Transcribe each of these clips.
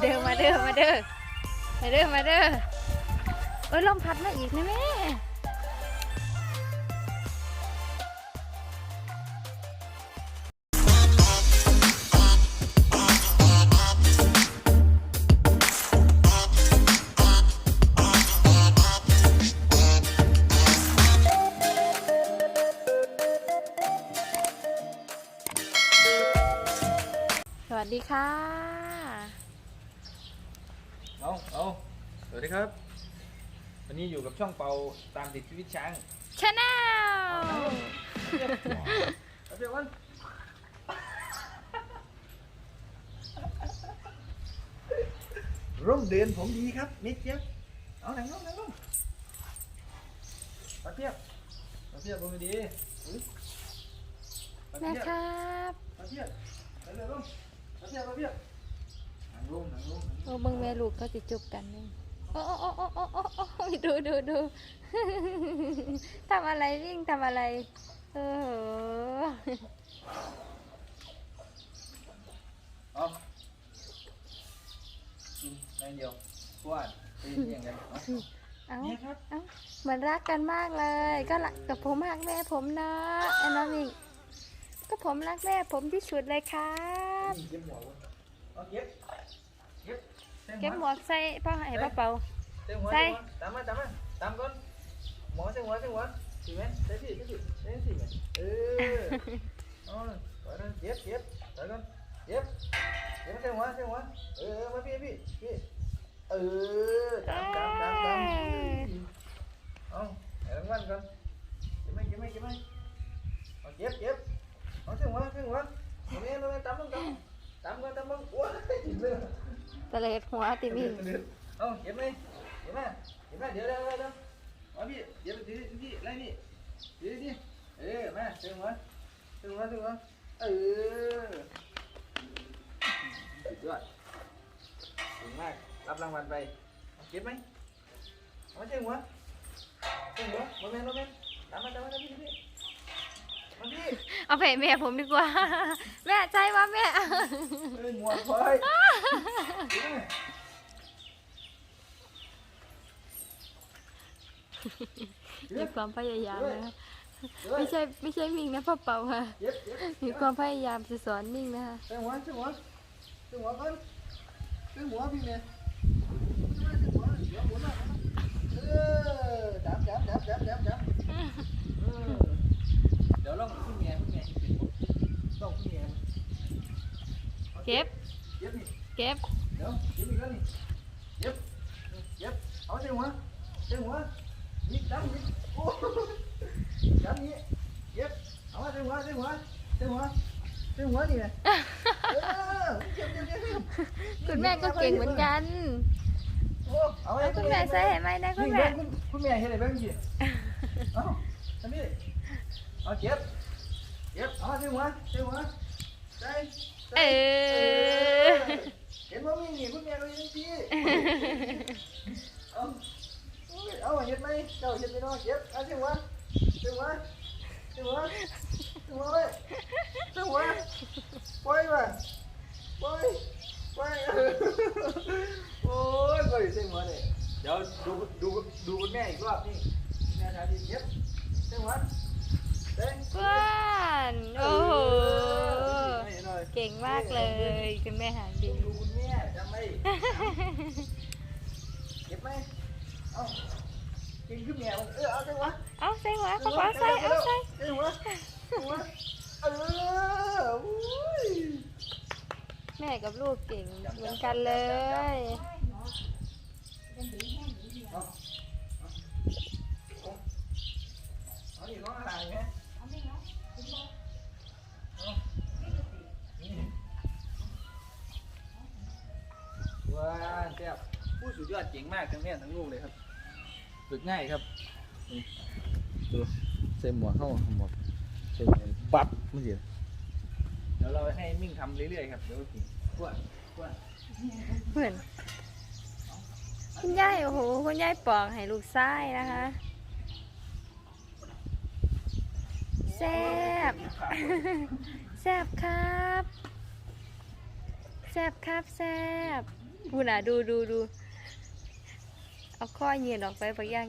เด้อมาเด้อมาเด้อมาเด้อมาเด้อเอ้ยลมพัดมาอีกนะแม่สวัสดีค่ะ เอาเอาสวัสดีครับ วันนี้อยู่กับช่องเปาตามติดชีวิตช้างชาแนลเอาเดี๋ยววันร่มเดือนผมดีครับนิดเดียวเอาหนังลงหนังลงตะเพียบตะเพียบลงไปดีอุ๊ยตะแม่เพียบครับตะเพียบตะเพียบลงตะเพียบตะเพียบหนัง ลงหนังลงหนังลโอ้งเบิ่งแม่ลูกเขาจะจุบกันเลยโอ้โอ้โอ้โอ้โอ้โอ้โอ้ดูดูดู ทำอะไรวิ่งทำอะไร เออเอากินแม่เดียวป้วนตีนอย่างกันเอาเอ้าเนี่ยครับเอ้าเหมือนรักกันมากเลย ก็รักกับผมรักแม่ผมนะไอ้น้องมิงก็ผมรักแม่ผมที่สุดเลยครับ นี่เก็บหมวกไว้เอาเก็บเก็บใส่เก็บหมวกใส่พ่อให้ป้าเป่าใส่หัวใส่ใส่หัวตามมาตามมาตามก่อนหมอใส่หัวใส่หัวสิแม่นใส่สิใส่สิใส่สิแม่นเออเอาไปเลยเก็บเก็บใส่ก่อนเก็บเก็บ มาใส่หัวใส่หัวเออมาพี่พี่พี่เออตามตามตามตามเอาให้รางวัลก่อนเก็บไหมเก็บไหมเก็บไหมเอาเก็บเก็บเอาใส่หัวใส่หัวเอาแม่เอาแม่ตามลงตามตามก่อนตามลงโอ้ยจิ้มเลยตะเลดหัวติมิงเอาเก็บไหมเก็บไหมเก็บไหมเดี๋ยวเดี๋ยวเดี๋ยวเดี๋ยวเอาพี่เดี๋ยวถือพี่ไล่นี่ถือดิเออมาถึงหัวถึงหัวถึงหัวเออสุดยอดเก่งมากรับรางวัลไปเอาเก็บไหมเอาถึงหัวถึงหัวโมเมนต์โมเมนต์ตามมาตามมาตามพี่พี่มาพี่ เอาไปแม่ผมดีกว่า แม่ใจว่าแม่เอ้ยหมวกเฮ้ยมีความพยายามนะคะเฮ้ยไม่ใช่ไม่ใช่มิงนะพ่อเป่าค่ะเย็บเย็บมีความพยายามจะสอนมิงนะคะใส่หัวใส่หัวใส่หัวก่อนใส่หัวพี่เนี่ยเออจับจับจับจับจับจับเออเดี๋ยวลองพี่เมียพี่เมียต้องพี่เมียเก็บ เย็บนี่เก็บ เดี๋ยวเย็บอีกแล้วนี่เย็บเย็บเอาใส่หัวใส่หัวนี่จับนี่โอ้จับนี่เย็บเอาใส่หัวใส่หัวใส่หัวใส่หัวนี่เออเจ็บเจ็บเจ็บคุณแม่ก็เก่งเหมือนกันเอาเอาคุณแม่ใส่ให้ไหมนะคุณแม่คุณคุณแม่เห็นอะไรบ้างยี่เอาทำนี่ เอาเจ็บเจ็บเอาใส่หัวใส่หัวใส่ใส่เออเห็นว่ามีนี่คุณแม่เรายังดีเอาเอาเห็นไหมเจ้าเห็นไหมน้องเจ็บเอาใส่หัวใส่หัวใส่หัวใส่หัวเลยใส่หัวปล่อยมาปล่อยปล่อยโอ้ยปล่อยใส่หัวเลยเดี๋ยวดูดูดูคุณแม่อีกรอบนี่แม่ทาดีเย็บเต้นวัน เต้นเพื่อนโอ้โหให้หน่อยเก่งมากเลยคุณแม่หางดีดูคุณแม่จำไหมเก็บไหมเอากินขึ้นแม่เออเอาเต้นวเอาใส่หัวป้าป๋าใส่เอาใส่เต้นวะเต้นวเอออุ้ยแม่กับลูกเก่งเหมือนกันเลยเอาเอาดิน้องอะไรไหมเอานี่ว้าวเจ้าผู้สุดยอดเก่ง มากทั้งแม่ทั้งลูกเลยครับ ฝึกง่ายครับนี่ดูใส่หมวกเข้าหมวกใส่หมวกปั๊บมันสิเดี๋ยวเราให้มิ่งทำเรื่อยๆครับเดี๋ยวกินกวนกวนเหมือนคุณยายโอ้โหคุณยายปอกให้ลูกไส้นะคะแซ่บแซ่บครับแซ่บครับแซ่บพูน่ะดูดูดู เอาข้อยืนออกไปบางอย่าง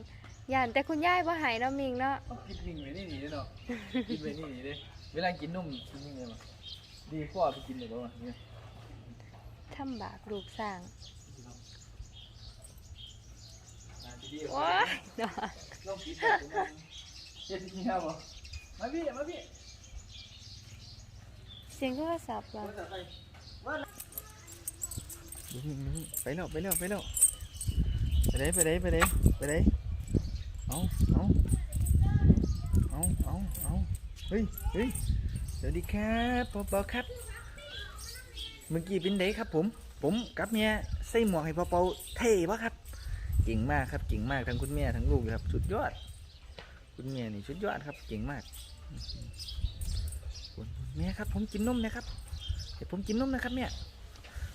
ย่านแต่คุณยายว่าหายเนาะมิงเนาะเอากินวิ่งไปนี่หนีเนาะกินไปนี่หนีเด้เวลากินนมกินยังไงวะดีกว่าไปกินเลยป่ะเนี่ยทำบาปลูกสร้างอ่าดีๆโอ้ยเนาะลองกินแบบนี้เฮ็ดที่ครับบ่มาพี่มาพี่เสียงโทรศัพท์ว่ะดูนี่ดูนี่ไปแล้วไปแล้วไปแล้ว ไปไหนไปไหนไปไหนไปไหนเอาเอาเอาเอาเอาเฮ้ยเฮ้ยสวัสดีครับปอปอครับ เมื่อกี้เป็นไดครับ ผม ผมกับเมียใส่หมวกให้ปอปอเท่ปะครับเก่งมากครับเก่งมากทั้งคุณแม่ทั้งลูกเลยครับ สุดยอด คุณแม่นี่สุดยอดครับเก่งมากแม่ครับ ผมกินนมนะครับเดี๋ยวผมกินนมนะครับเนี่ย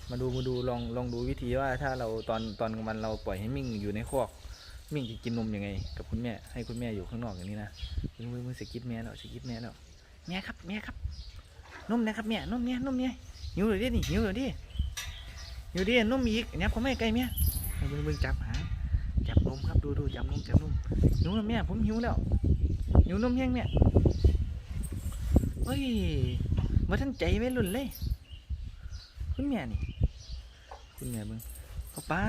มาดูมาดูลองลองดูวิธีว่าถ้าเราตอนตอนกลางวันเราปล่อยให้มิ่งอยู่ในคอกมิ่งจะกินนมยังไง กับคุณแม่ให้คุณแม่อยู่ข้างนอกอย่างนี้นะมือมือสกิดแม่แล้วสกิดแม่แล้วแม่ครับแม่ครับนมนะครับแม่นมเนี่ยนมเนี่ยหิวเลยดินี่หิวเลยดิหิวดินมอีกเนี่ยผมไม่ไกลแม่มือมือจับหาจับนมครับดูดูจับนมจับนมหิวแล้วแม่ผมหิวแล้วหิวนมยังเนี่ยเฮ้ยมาท่านใจไม่รุนเลยคุณแม่นี่ คุณแม่เบิ่งเอาเปล่า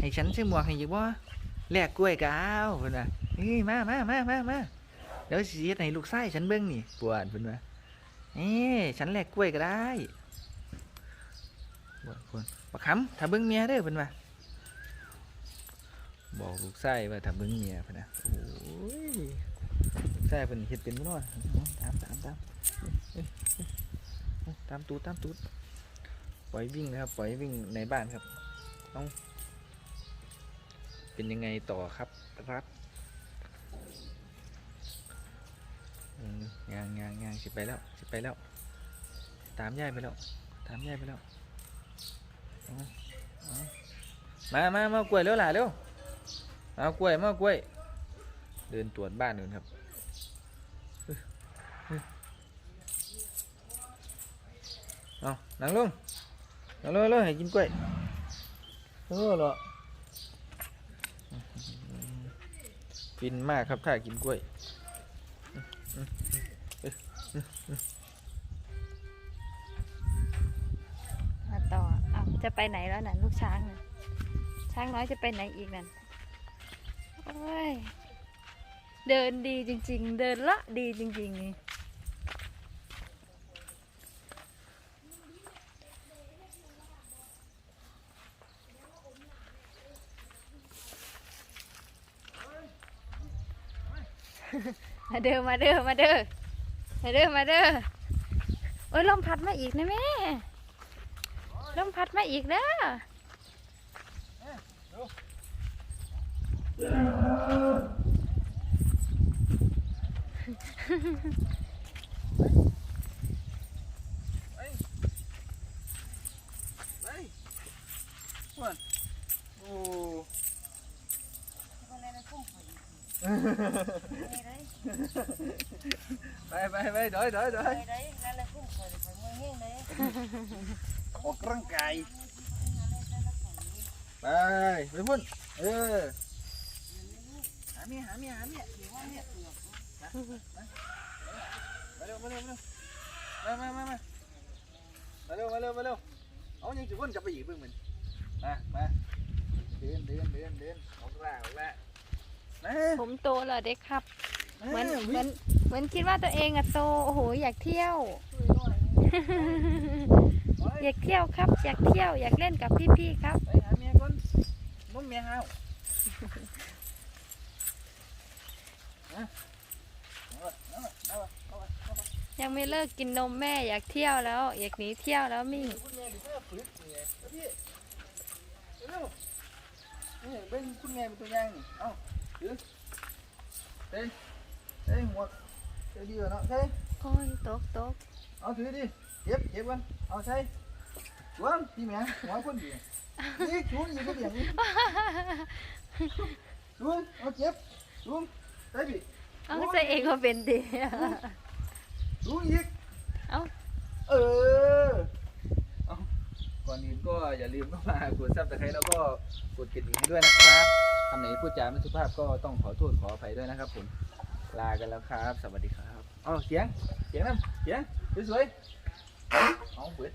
ให้ฉันซื้หมวกให้อยังบ่แลกกล้วยกเอาเพิ่นว่านี่มามามามามาเดี๋ยวสิเฮ็ดให้ลูกชายฉันเบิ่งนี่ปวดเพิ่นว่านี่ฉันแลกกล้วยก็ได้ปวดปวดบักคำถ้าเบิ่งเมียเด้อเพิ่นว่าบอกลูกชายว่าถ้าเบิ่งเมียเพิ่นนะโอ้ยลูกชายเพิ่นเฮ็ดเป็นบ่เนาะตามตามตามตามตูดตามตูด ปล่อยวิ่งนะครับ ปล่อยวิ่งในบ้านครับต้องเป็นยังไงต่อครับรับอืมยางยางางสิไปแล้วสิไปแล้ว ตามย่ายไปแล้ว ตามย่ายไปแล้วเอามามามากล้วยเร็วหล่ะเร็วเอากล้วยมากล้วย เดินตรวจบ้านหนู่นครับเฮ้ยเฮ้ยเอานั่งลง เอาเลยเลยให้กินกล้วยเออเหรอฟินมากครับถ้ากินกล้วยมาต่อเอาจะไปไหนแล้วน่ะลูกช้างน่ะช้างน้อยจะไปไหนอีกนั่นโอ้ยเดินดีจริง ๆ เดินละดีจริง ๆ นี่ มาเด้อมาเด้อมาเด้อมาเด้อมาเด้อโอ้ยลมพัดมาอีกนะแม่ลมพัดมาอีกเด้อ ไปอ้วนโอ้ ไปไปไปเดี๋ยวเดี๋ยวเดี๋ยวออกร่างกายไปไปพุ่นเออหาเมียหาเมียหาเมียหาเมียมาเร็วมาเร็วมามามามามาเร็วมาเร็วมาเร็วเอายังจะวนกลับไปอีกเบิ่งมันมามาเดินเดินเดินเดินออกล่าออกล่ามาผมโตแล้วเด็กครับ เหมือนวิ่งเหมือนเหมือนคิดว่าตัวเองอะโตโอ้โหอยากเที่ยว อยากเที่ยวครับ อยากเที่ยว อยากเล่นกับพี่ๆครับไปหาเมียก่อนนมเมียห้าวเอาวะเอาวะเอาวะเอาวะเอาวะยังไม่เลิกกินนมแม่อยากเที่ยวแล้ว อยากหนีเที่ยวแล้วมิ่งคุณแม่ดิเพื่อฝึกเมียเอาพี่เร็วนี่เบิ่งคุณแม่เป็นตัวอย่างนี่เอาถือเต้ นเต้นหมวเต้นดีกว่าเนาะเต้นโอ้ยตกตกเอาถือดิเก็บเก็บกันเอาใส่ชวนพี่แม่หัวคนเดียวนี่ชวนอยู่ก็เดียวนี่ชวนเอาเก็บชวนใส่ดิเอาใส่เองก็เป็นดีดูอีกเอาเออเอาก่อนอื่นก็อย่าลืมเข้ามากดซับสไครต์แล้วก็กดกระดิ่งให้ด้วยนะครับคำไหนพูดจาไม่สุภาพก็ต้องขอโทษขออภัยด้วยนะครับผม ลากันแล้วครับ สวัสดีครับอ๋อเสียงเสียงน้ำเสียงสวยๆเอาเปิด